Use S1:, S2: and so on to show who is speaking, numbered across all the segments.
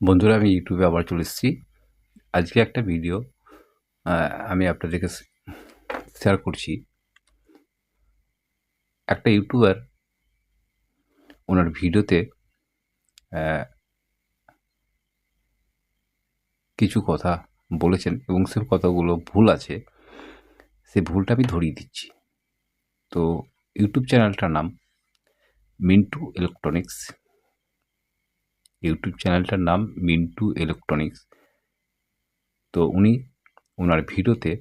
S1: বন্ধুরা, আমি ইউটিউবে আবার চলে এসেছি। আজকে একটা ভিডিও আমি আপনাদেরকে শেয়ার করছি। একটা ইউটিউবার, ওনার ভিডিওতে কিছু কথা বলেছেন এবং সে কথাগুলো ভুল আছে। সে ভুলটা আমি ধরিয়ে দিচ্ছি। তো, ইউটিউব চ্যানেলটার নাম, মিন্টু ইলেকট্রনিক্স। ইউটিউব চ্যানেলটার নাম মিন্টু ইলেকট্রনিক্স। তো উনি ওনার ভিডিওতে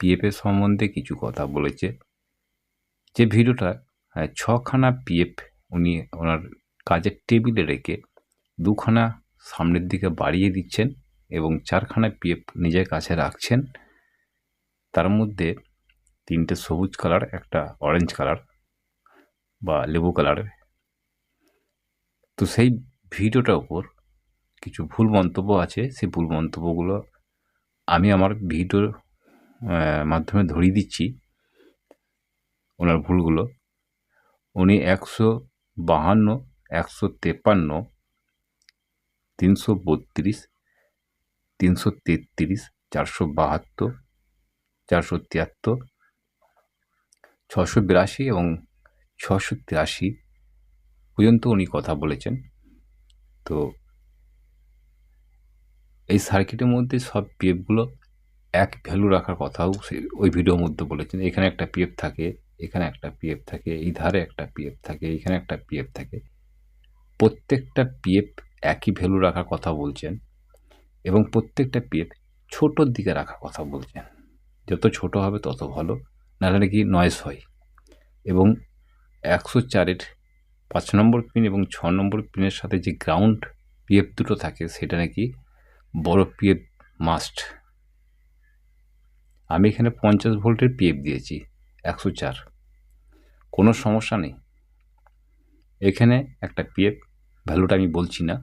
S1: পিএফের সম্বন্ধে কিছু কথা বলেছে। যে ভিডিওটা ছখানা পিএফ উনি ওনার কাজের টেবিলে রেখে দুখানা সামনের দিকে বাড়িয়ে দিচ্ছেন এবং চারখানা পিএফ নিজের কাছে রাখছেন। তার মধ্যে তিনটে সবুজ কালার, একটা অরেঞ্জ কালার বা লেবু কালার তো সেই ভিডিওটার উপর কিছু ভুল মন্তব্য আছে, সেই ভুল মন্তব্যগুলো আমি আমার ভিডিওর মাধ্যমে ধরিয়ে দিচ্ছি, ওনার ভুলগুলো। উনি একশো বাহান্ন, একশো তেপান্ন তিনশো বত্রিশ, তিনশো তেত্রিশ, চারশো বাহাত্তর, চারশো তিয়াত্তর, ছশো বিরাশি এবং ছশো তিরাশি পর্যন্ত উনি কথা বলেছেন। তো এই সার্কিটের মধ্যে সব পিএফগুলো এক ভ্যালু রাখার কথাও ওই ভিডিওর মধ্যে বলেছেন। এখানে একটা পিএফ থাকে, এখানে একটা পিএফ থাকে, এই ধারে একটা পিএফ থাকে, এখানে একটা পিএফ থাকে। প্রত্যেকটা পিএফ একই ভ্যালু রাখার কথা বলছেন এবং প্রত্যেকটা পিএফ ছোটোর দিকে রাখার কথা বলছেন। যত ছোট হবে তত ভালো, নাহলে নাকি নয়েস হয়। এবং একশো চারের পাঁচ নম্বর পিন এবং ছ নম্বর পিনের সাথে যে গ্রাউন্ড পিএফ দুটো থাকে, সেটা নাকি বড় পিএফ মাস্ট আমি এখানে পঞ্চাশ ভোল্টের পিএফ দিয়েছি, একশো চার। কোনো সমস্যা নেই। এখানে একটা পিএফ ভ্যালুটা আমি বলছি না।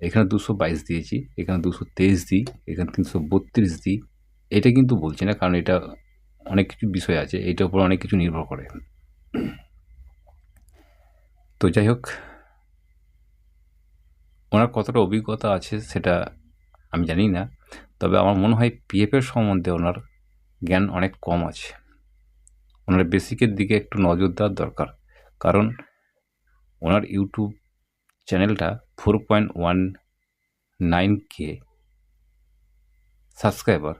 S1: এখানে দুশো বাইশ দিয়েছি, এখানে দুশো তেইশ দিই, এখানে তিনশো বত্রিশ দিই। এটা কিন্তু বলছি না, কারণ এটা অনেক কিছু বিষয় আছে, এটার উপর অনেক কিছু নির্ভর করে। তো যাই হোক, ওনার কতটা অভিজ্ঞতা আছে সেটা আমি জানি না, তবে আমার মনে হয় পিএফের সম্বন্ধে ওনার জ্ঞান অনেক কম আছে। ওনার বেসিকের দিকে একটু নজর দেওয়ার দরকার, কারণ ওনার ইউটিউব চ্যানেলটা four point one nine K subscriber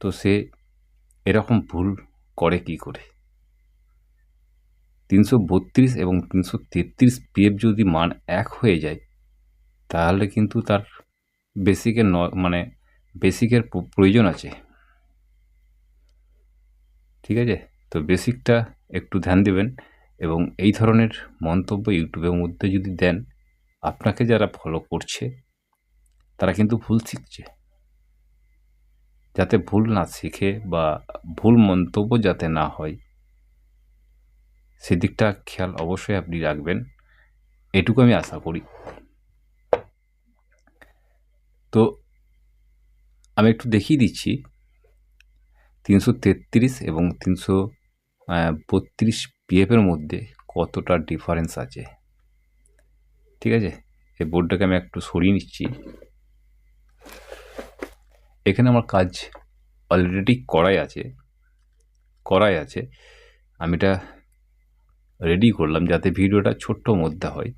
S1: তো সে এরকম ভুল করে কি করে? তিনশো বত্রিশ এবং তিনশো তেত্রিশ পিএফ যদি মান এক হয়ে যায়, তাহলে কিন্তু তার বেসিকের ন মানে বেসিকের প্রয়োজন আছে। ঠিক আছে? তো বেসিকটা একটু ধ্যান দেবেন এবং এই ধরনের মন্তব্য ইউটিউবের মধ্যে যদি দেন, আপনাকে যারা ফলো করছে, তারা কিন্তু ভুল শিখছে। যাতে ভুল না শিখে বা ভুল মন্তব্য যাতে না হয় সেদিকটা খেয়াল অবশ্যই আপনি রাখবেন। এটুকু আমি আশা করি। তো আমি একটু দেখিয়ে দিচ্ছি। তিনশো তেত্রিশ এবং তিনশো বত্রিশ পিএফের মধ্যে কতটা ডিফারেন্স আছে? ঠিক আছে? এই বোর্ডটাকে আমি একটু সরিয়ে নিচ্ছি। এখানে আমার কাজ অলরেডি করাই আছে। করাই আছে। আমি এটা রেডি করলাম যাতে ভিডিওটা ছোট্ট মধ্যে হয়।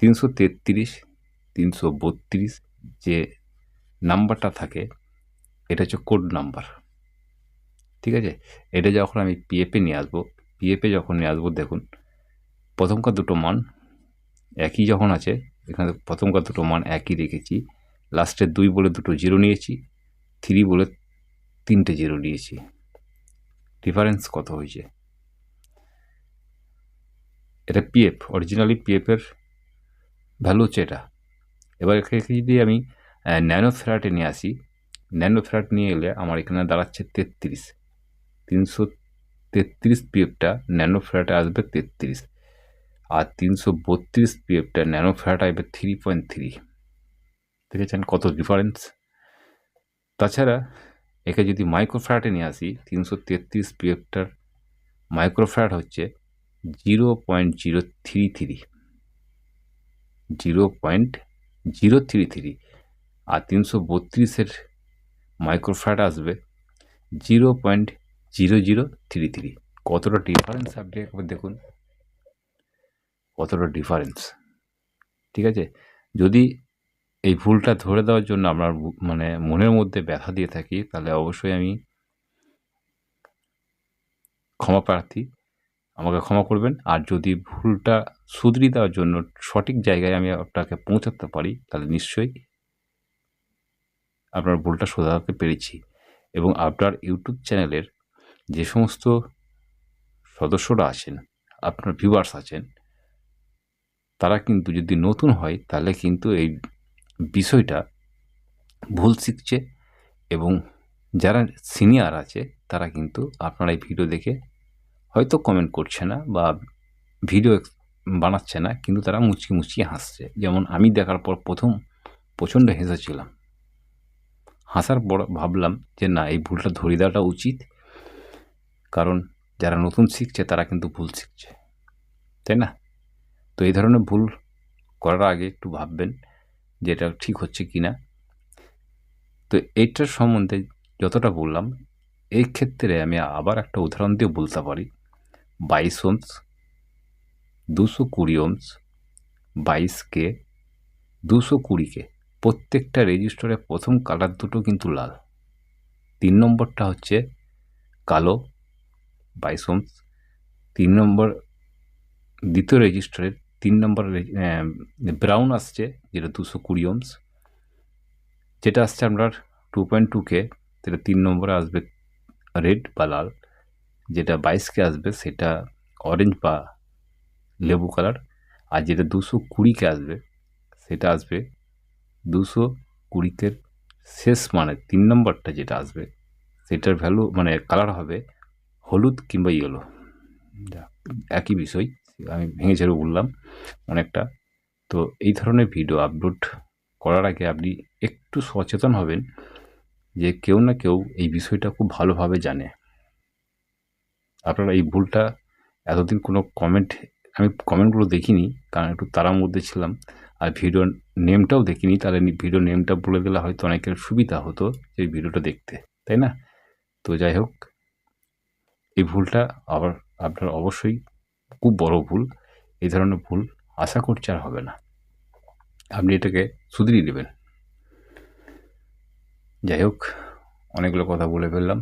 S1: তিনশো তেত্রিশ, তিনশো বত্রিশ যে নাম্বারটা থাকে, এটা হচ্ছে কোড নাম্বার ঠিক আছে? এটা যখন আমি পিএফে নিয়ে আসব পিএফে যখন নিয়ে আসব, দেখুন প্রথমকার দুটো মান একই যখন আছে, এখানে প্রথমকার দুটো মান একই রেখেছি লাস্টে দুই বলে দুটো জিরো নিয়েছি থ্রি বলে তিনটে জিরো নিয়েছি। ডিফারেন্স কত হয়েছে? এটা পিএফ অরিজিনালি পিএফের ভ্যালু হচ্ছে এটা। এবার এখানে যদি আমি ন্যানো ফ্ল্যাটে নিয়ে আসি ন্যানো ফ্ল্যাট নিয়ে এলে আমার এখানে দাঁড়াচ্ছে তেত্রিশ। তিনশো তেত্রিশ পিএফটা ন্যানো ফ্ল্যাটে আসবে তেত্রিশ। আর তিনশো বত্রিশ পিএফটা ন্যানো ফ্ল্যাট আসবে থ্রি পয়েন্ট থ্রি দেখেছেন কত ডিফারেন্স তাছাড়া একে যদি মাইক্রো ফ্ল্যাটে নিয়ে আসি, তিনশো তেত্রিশ পিএফটার মাইক্রো ফ্ল্যাট হচ্ছে zero point zero three three zero point zero three three আর তিনশো বত্রিশের মাইক্রোফ্যাট আসবে zero point zero zero three three কতটা ডিফারেন্স আপনি একবার দেখুন। কতটা ডিফারেন্স ঠিক আছে? যদি এই ভুলটা ধরে দেওয়ার জন্য আপনার মানে মনের মধ্যে ব্যথা দিয়ে থাকি, তাহলে অবশ্যই আমি ক্ষমা প্রার্থী। আমাকে ক্ষমা করবেন। আর যদি ভুলটা শুধরিয়ে দেওয়ার জন্য সঠিক জায়গায় আমি আপনাকে পৌঁছাতে পারি, তাহলে নিশ্চয়ই আপনার ভুলটা শোধাতে পেরেছি। এবং আপনার ইউটিউব চ্যানেলের যে সমস্ত সদস্যরা আছেন, আপনার ভিউয়ার্স আছেন, তারা কিন্তু যদি নতুন হয়, তাহলে কিন্তু এই বিষয়টা ভুল শিখছে এবং যারা সিনিয়র আছে, তারা কিন্তু আপনার এই ভিডিও দেখে হয়তো কমেন্ট করছে না বা ভিডিও বানাচ্ছে না, কিন্তু তারা মুচকি মুচকি হাসছে। যেমন আমি দেখার পর প্রথম প্রচণ্ড হেসেছিলাম। হাসার পর ভাবলাম যে না, এই ভুলটা ধরে দেওয়াটা উচিত। কারণ যারা নতুন শিখছে, তারা কিন্তু ভুল শিখছে। তাই না? তো এই ধরনের ভুল করার আগে একটু ভাববেন যে এটা ঠিক হচ্ছে কি না। তো এইটার সম্বন্ধে যতটা বললাম, এই ক্ষেত্রে আমি আবার একটা উদাহরণ দিয়ে বলতে পারি। বাইশ ওমস, দুশো কুড়ি ওমস, বাইশ কে, দুশো কুড়িকে প্রত্যেকটা রেজিস্টারে প্রথম কালার দুটো কিন্তু লাল। তিন নম্বরটা হচ্ছে কালো, বাইশ ওমস। তিন নম্বর, দ্বিতীয় রেজিস্টারের তিন নম্বর ব্রাউন আসছে, যেটা দুশো কুড়ি ওমস। যেটা আসছে আপনার টু পয়েন্ট টুকে সেটা তিন নম্বরে আসবে রেড বা লাল। যেটা বাইশকে আসবে সেটা অরেঞ্জ বা লেবু কালার আর যেটা দুশো কুড়িকে আসবে সেটা আসবে দুশো কুড়িকে শেষ মানে তিন নম্বরটা যেটা আসবে, সেটার ভ্যালু মানে কালার হবে হলুদ কিংবা ইয়েলো একই বিষয়, আমি ভেঙে ছেড়ে বললাম অনেকটা। তো এই ধরনের ভিডিও আপলোড করার আগে আপনি একটু সচেতন হবেন যে কেউ না কেউ এই বিষয়টা খুব ভালোভাবে জানে। আপনারা এই ভুলটা এতদিন কোনো কমেন্ট আমি কমেন্টগুলো দেখিনি, কারণ একটু তারার মধ্যে ছিলাম। আর ভিডিও নেমটাও দেখিনি, তাহলে ভিডিও নেমটা বলে দিলে হয়তো অনেকের সুবিধা হতো এই ভিডিওটা দেখতে, তাই না? তো যাই হোক, এই ভুলটা আবার আপনার অবশ্যই খুব বড় ভুল, এই ধরনের ভুল আশা করছি আর হবে না। আপনি এটাকে শুধরিয়ে নেবেন। যাই হোক, অনেকগুলো কথা বলে ফেললাম।